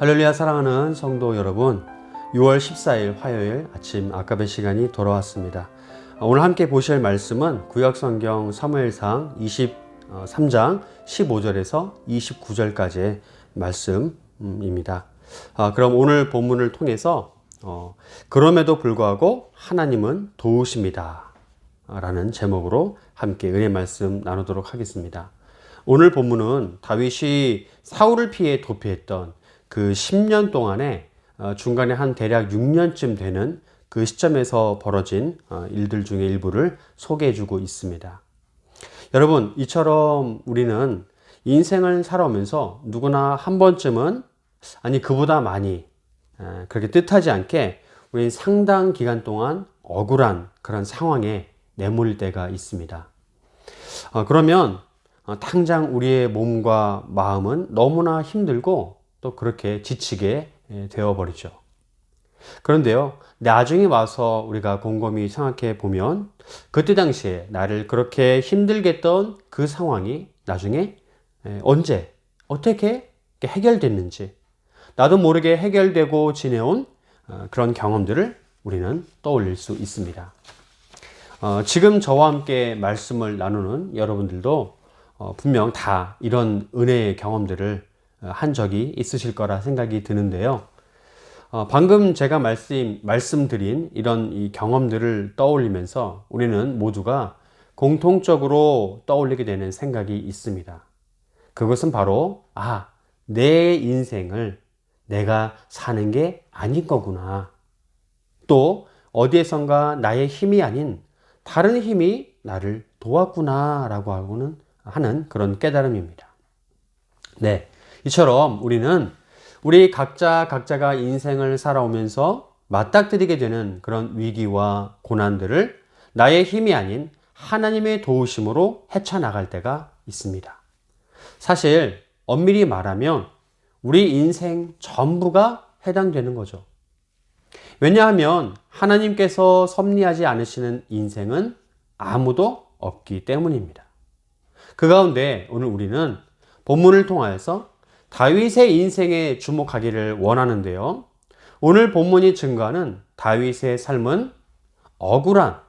할렐루야 사랑하는 성도 여러분. 6월 14일 화요일 아침 아까의 시간이 돌아왔습니다. 오늘 함께 보실 말씀은 구약성경 사무엘상 23장 15절에서 29절까지의 말씀입니다. 아, 그럼 오늘 본문을 통해서 어, 그럼에도 불구하고 하나님은 도우십니다. 라는 제목으로 함께 은혜 말씀 나누도록 하겠습니다. 오늘 본문은 다윗이 사울을 피해 도피했던 그 10년 동안에 어, 중간에 한 대략 6년쯤 되는 그 시점에서 벌어진 어, 일들 중에 일부를 소개해 주고 있습니다. 여러분, 이처럼 우리는 인생을 살아오면서 누구나 한 번쯤은 아니 그보다 많이 그렇게 뜻하지 않게 우리 상당 기간 동안 억울한 그런 상황에 내몰릴 때가 있습니다. 어, 그러면 당장 우리의 몸과 마음은 너무나 힘들고 또 그렇게 지치게 되어버리죠. 그런데요, 나중에 와서 우리가 곰곰이 생각해 보면 그때 당시에 나를 그렇게 힘들게 했던 그 상황이 나중에 언제, 어떻게 해결됐는지 나도 모르게 해결되고 지내온 어, 그런 경험들을 우리는 떠올릴 수 있습니다. 어, 지금 저와 함께 말씀을 나누는 여러분들도 어, 분명 다 이런 은혜의 경험들을 한 적이 있으실 거라 생각이 드는데요. 어, 방금 제가 말씀, 말씀드린 이런 이 경험들을 떠올리면서 우리는 모두가 공통적으로 떠올리게 되는 생각이 있습니다. 그것은 바로, 아, 내 인생을 내가 사는 게 아닌 거구나. 또, 어디에선가 나의 힘이 아닌 다른 힘이 나를 도왔구나 라고 하고는 하는 그런 깨달음입니다. 네. 이처럼 우리는 우리 각자 각자가 인생을 살아오면서 맞닥뜨리게 되는 그런 위기와 고난들을 나의 힘이 아닌 하나님의 도우심으로 헤쳐나갈 때가 있습니다. 사실 엄밀히 말하면 우리 인생 전부가 해당되는 거죠. 왜냐하면 하나님께서 섭리하지 않으시는 인생은 아무도 없기 때문입니다. 그 가운데 오늘 우리는 본문을 통하여서 다윗의 인생에 주목하기를 원하는데요. 오늘 본문이 증거하는 다윗의 삶은 억울한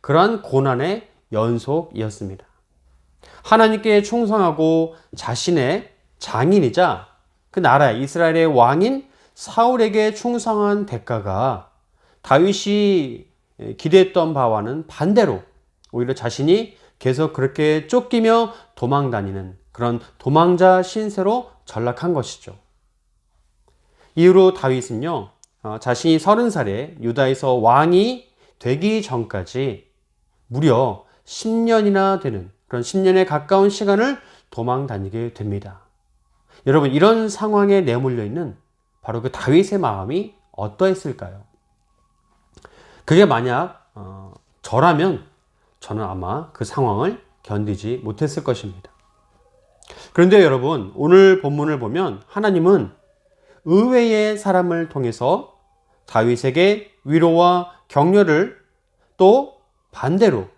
그러한 고난의 연속이었습니다. 하나님께 충성하고 자신의 장인이자 그 나라 이스라엘의 왕인 사울에게 충성한 대가가 다윗이 기대했던 바와는 반대로 오히려 자신이 계속 그렇게 쫓기며 도망 다니는 그런 도망자 신세로 전락한 것이죠. 이후로 다윗은요, 어, 자신이 서른 살에 유다에서 왕이 되기 전까지 무려 10년이나 되는 그런 10년에 가까운 시간을 도망 다니게 됩니다. 여러분, 이런 상황에 내몰려 있는 바로 그 다윗의 마음이 어떠했을까요? 그게 만약 어, 저라면 저는 아마 그 상황을 견디지 못했을 것입니다. 그런데 여러분, 오늘 본문을 보면 하나님은 의외의 사람을 통해서 다윗에게 위로와 격려를 또 반대로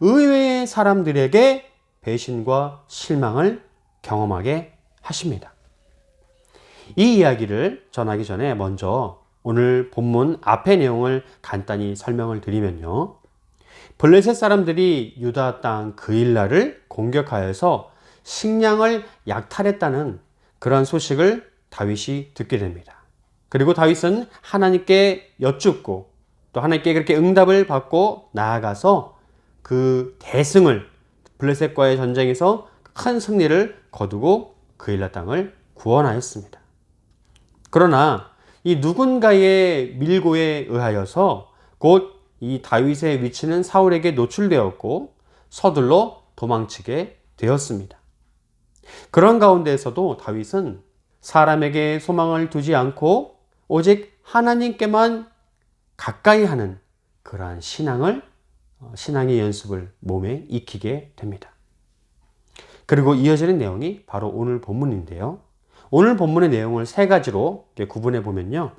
의외의 사람들에게 배신과 실망을 경험하게 하십니다. 이 이야기를 전하기 전에 먼저 오늘 본문 앞의 내용을 간단히 설명을 드리면요. 블레셋 사람들이 유다 땅 그일라를 공격하여서 식량을 약탈했다는 그런 소식을 다윗이 듣게 됩니다. 그리고 다윗은 하나님께 여쭙고 또 하나님께 그렇게 응답을 받고 나아가서 그 대승을 블레셋과의 전쟁에서 큰 승리를 거두고 그일라 땅을 구원하였습니다. 그러나 이 누군가의 밀고에 의하여서 곧 이 다윗의 위치는 사울에게 노출되었고 서둘러 도망치게 되었습니다. 그런 가운데에서도 다윗은 사람에게 소망을 두지 않고 오직 하나님께만 가까이 하는 그러한 신앙을 어, 신앙의 연습을 몸에 익히게 됩니다. 그리고 이어지는 내용이 바로 오늘 본문인데요. 오늘 본문의 내용을 세 가지로 구분해 보면요.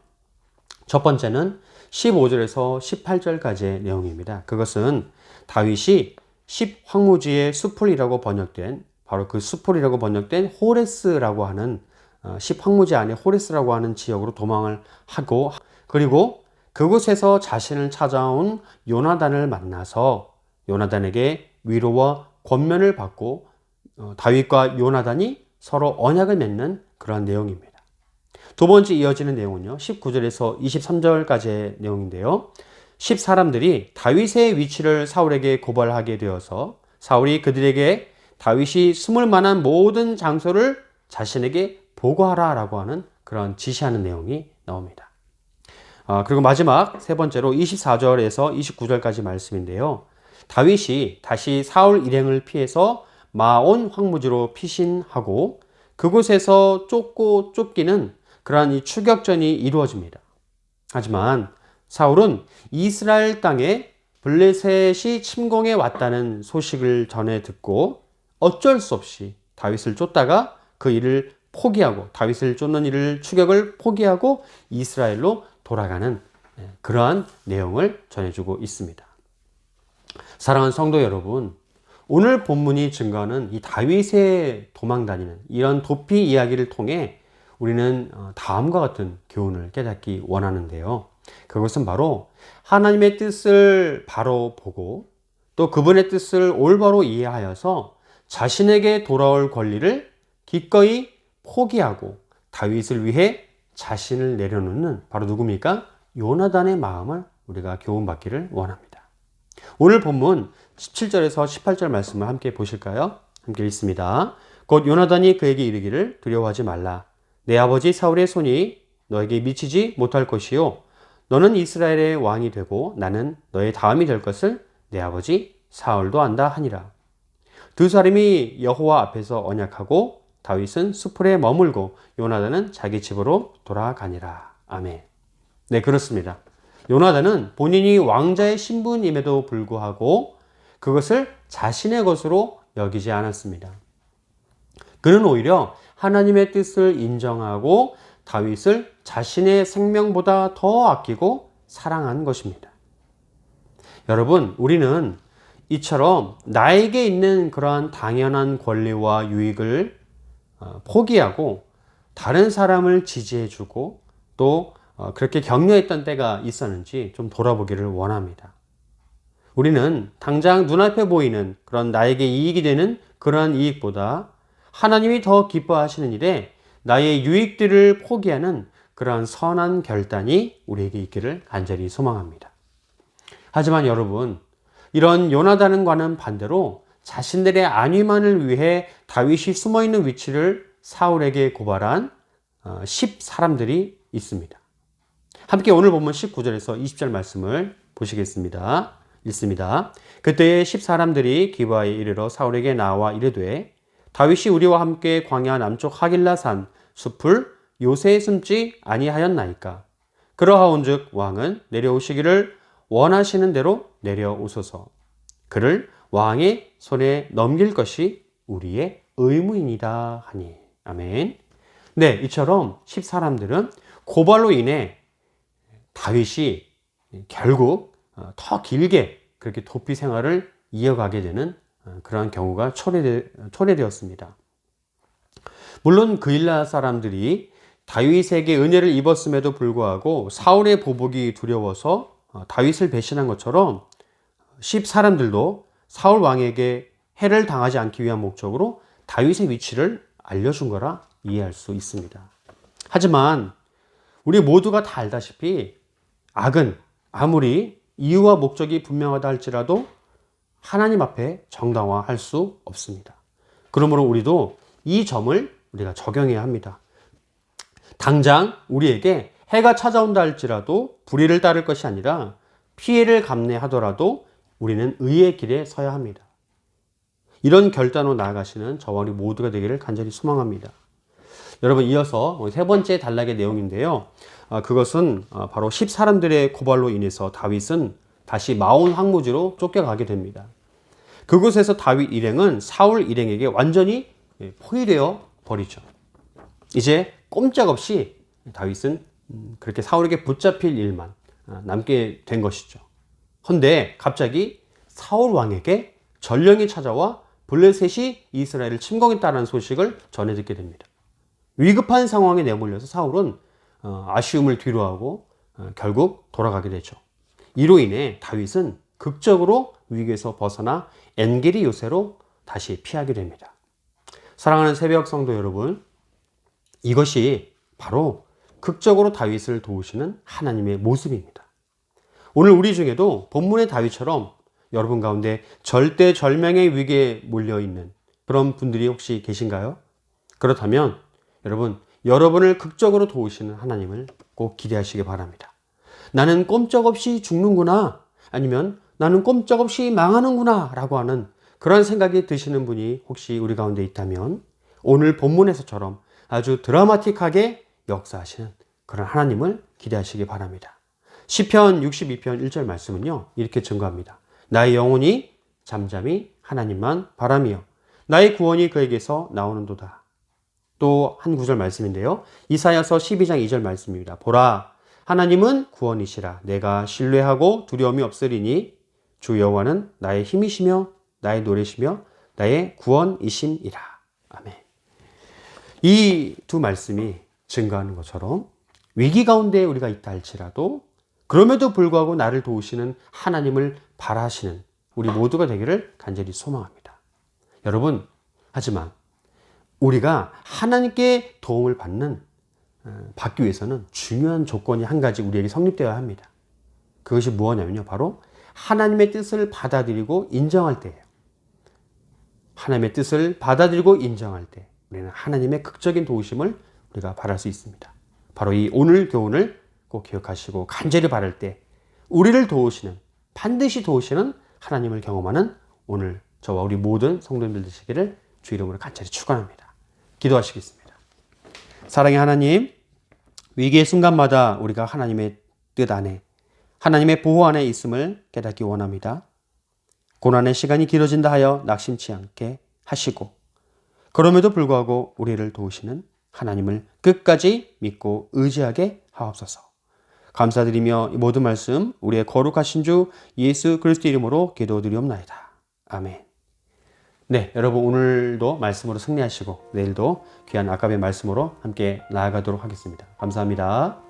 첫 번째는 15절에서 18절까지의 내용입니다. 그것은 다윗이 10황무지의 수풀이라고 번역된 바로 그 수풀이라고 번역된 호레스라고 하는 어, 십황무지 안에 호레스라고 하는 지역으로 도망을 하고 그리고 그곳에서 자신을 찾아온 요나단을 만나서 요나단에게 위로와 권면을 받고 어, 다윗과 요나단이 서로 언약을 맺는 그러한 내용입니다. 두 번째 이어지는 내용은요. 19절에서 23절까지의 내용인데요. 10 사람들이 다윗의 위치를 사울에게 고발하게 되어서 사울이 그들에게 다윗이 숨을 만한 모든 장소를 자신에게 보고하라라고 하는 그런 지시하는 내용이 나옵니다. 아, 그리고 마지막 세 번째로 24절에서 29절까지 말씀인데요. 다윗이 다시 사울 일행을 피해서 마온 황무지로 피신하고 그곳에서 쫓고 쫓기는 그러한 이 추격전이 이루어집니다. 하지만 사울은 이스라엘 땅에 블레셋이 침공해 왔다는 소식을 전해 듣고 어쩔 수 없이 다윗을 쫓다가 그 일을 포기하고 다윗을 쫓는 일을 추격을 포기하고 이스라엘로 돌아가는 예, 그러한 내용을 전해주고 있습니다. 사랑하는 성도 여러분, 오늘 본문이 증거하는 이 다윗의 도망 다니는 이런 도피 이야기를 통해 우리는 어, 다음과 같은 교훈을 깨닫기 원하는데요. 그것은 바로 하나님의 뜻을 바로 보고 또 그분의 뜻을 올바로 이해하여서 자신에게 돌아올 권리를 기꺼이 포기하고 다윗을 위해 자신을 내려놓는 바로 누굽니까? 요나단의 마음을 우리가 교훈받기를 원합니다. 오늘 본문 17절에서 18절 말씀을 함께 보실까요? 함께 읽습니다. 곧 요나단이 그에게 이르기를 두려워하지 말라. 내 아버지 사울의 손이 너에게 미치지 못할 것이요. 너는 이스라엘의 왕이 되고 나는 너의 다음이 될 것을 내 아버지 사울도 안다 하니라. 두 사람이 여호와 앞에서 언약하고 다윗은 수풀에 머물고 요나단은 자기 집으로 돌아가니라. 아멘. 네, 그렇습니다. 요나단은 본인이 왕자의 신분임에도 불구하고 그것을 자신의 것으로 여기지 않았습니다. 그는 오히려 하나님의 뜻을 인정하고 다윗을 자신의 생명보다 더 아끼고 사랑한 것입니다. 여러분, 우리는 이처럼 나에게 있는 그러한 당연한 권리와 유익을 어, 포기하고 다른 사람을 지지해주고 또 어, 그렇게 격려했던 때가 있었는지 좀 돌아보기를 원합니다. 우리는 당장 눈앞에 보이는 그런 나에게 이익이 되는 그러한 이익보다 하나님이 더 기뻐하시는 일에 나의 유익들을 포기하는 그러한 선한 결단이 우리에게 있기를 간절히 소망합니다. 하지만 여러분, 이런 요나단과는 반대로 자신들의 안위만을 위해 다윗이 숨어 있는 위치를 사울에게 고발한 10 어, 사람들이 있습니다. 함께 오늘 보면 19절에서 20절 말씀을 보시겠습니다. 읽습니다. 그때에 10 사람들이 기바에 이르러 사울에게 나와 이르되 다윗이 우리와 함께 광야 남쪽 하길라산 숲을 요새에 숨지 아니하였나이까 그러하온즉 왕은 내려오시기를 원하시는 대로 내려오소서 그를 왕의 손에 넘길 것이 우리의 의무입니다 하니 아멘. 네, 이처럼 10 사람들은 고발로 인해 다윗이 결국 어, 더 길게 그렇게 도피 생활을 이어가게 되는 어, 그러한 경우가 초래되, 초래되 었습니다. 물론 그일라 사람들이 다윗에게 은혜를 입었음에도 불구하고 사울의 보복이 두려워서 어, 다윗을 배신한 것처럼 10 사람들도 사울 왕에게 해를 당하지 않기 위한 목적으로 다윗의 위치를 알려준 거라 이해할 수 있습니다. 하지만 우리 모두가 다 알다시피 악은 아무리 이유와 목적이 분명하다 할지라도 하나님 앞에 정당화할 수 없습니다. 그러므로 우리도 이 점을 우리가 적용해야 합니다. 당장 우리에게 해가 찾아온다 할지라도 불의를 따를 것이 아니라 피해를 감내하더라도 우리는 의의 길에 서야 합니다. 이런 결단으로 나아가시는 저와 우리 모두가 되기를 간절히 소망합니다. 여러분 이어서 세 번째 단락의 내용인데요. 아, 그것은 아, 바로 10사람들의 고발로 인해서 다윗은 다시 마온 황무지로 쫓겨가게 됩니다. 그곳에서 다윗 일행은 사울 일행에게 완전히 예, 포위되어 버리죠. 이제 꼼짝없이 다윗은 음, 그렇게 사울에게 붙잡힐 일만 아, 남게 된 것이죠. 헌데 갑자기 사울 왕에게 전령이 찾아와 블레셋이 이스라엘을 침공했다는 소식을 전해 듣게 됩니다. 위급한 상황에 내몰려서 사울은 어, 아쉬움을 뒤로하고 어, 결국 돌아가게 되죠. 이로 인해 다윗은 극적으로 위기에서 벗어나 엔게리 요새로 다시 피하게 됩니다. 사랑하는 새벽 성도 여러분, 이것이 바로 극적으로 다윗을 도우시는 하나님의 모습입니다. 오늘 우리 중에도 본문의 다윗처럼 여러분 가운데 절대 절명의 위기에 몰려 있는 그런 분들이 혹시 계신가요? 그렇다면 여러분, 여러분을 극적으로 도우시는 하나님을 꼭 기대하시기 바랍니다. 나는 꼼짝없이 죽는구나. 아니면 나는 꼼짝없이 망하는구나. 라고 하는 그런 생각이 드시는 분이 혹시 우리 가운데 있다면 오늘 본문에서처럼 아주 드라마틱하게 역사하시는 그런 하나님을 기대하시기 바랍니다. 시편 62편 1절 말씀은요. 이렇게 증거합니다. 나의 영혼이 잠잠히 하나님만 바라며 나의 구원이 그에게서 나오는도다. 또 한 구절 말씀인데요. 이사야서 12장 2절 말씀입니다. 보라 하나님은 구원이시라 내가 신뢰하고 두려움이 없으리니 주 여호와는 나의 힘이시며 나의 노래시며 나의 구원이심이라. 아멘. 이 두 말씀이 증거하는 것처럼 위기 가운데 우리가 있다 할지라도 그럼에도 불구하고 나를 도우시는 하나님을 바라시는 우리 모두가 되기를 간절히 소망합니다. 여러분, 하지만 우리가 하나님께 도움을 받는 어, 받기 위해서는 중요한 조건이 한 가지 우리에게 성립되어야 합니다. 그것이 무엇냐면요. 바로 하나님의 뜻을 받아들이고 인정할 때예요. 하나님의 뜻을 받아들이고 인정할 때 우리는 하나님의 극적인 도우심을 우리가 바랄 수 있습니다. 바로 이 오늘 교훈을 꼭 기억하시고 간절히 바랄 때 우리를 도우시는 반드시 도우시는 하나님을 경험하는 오늘 저와 우리 모든 성도님들 되시기를 주 이름으로 간절히 축원합니다. 기도하시겠습니다. 사랑의 하나님, 위기의 순간마다 우리가 하나님의 뜻 안에 하나님의 보호 안에 있음을 깨닫기 원합니다. 고난의 시간이 길어진다 하여 낙심치 않게 하시고 그럼에도 불구하고 우리를 도우시는 하나님을 끝까지 믿고 의지하게 하옵소서. 감사드리며 이 모든 말씀 우리의 거룩하신 주 예수 그리스도 이름으로 기도드리옵나이다. 아멘. 네, 여러분 오늘도 말씀으로 승리하시고 내일도 귀한 아깝의 말씀으로 함께 나아가도록 하겠습니다. 감사합니다.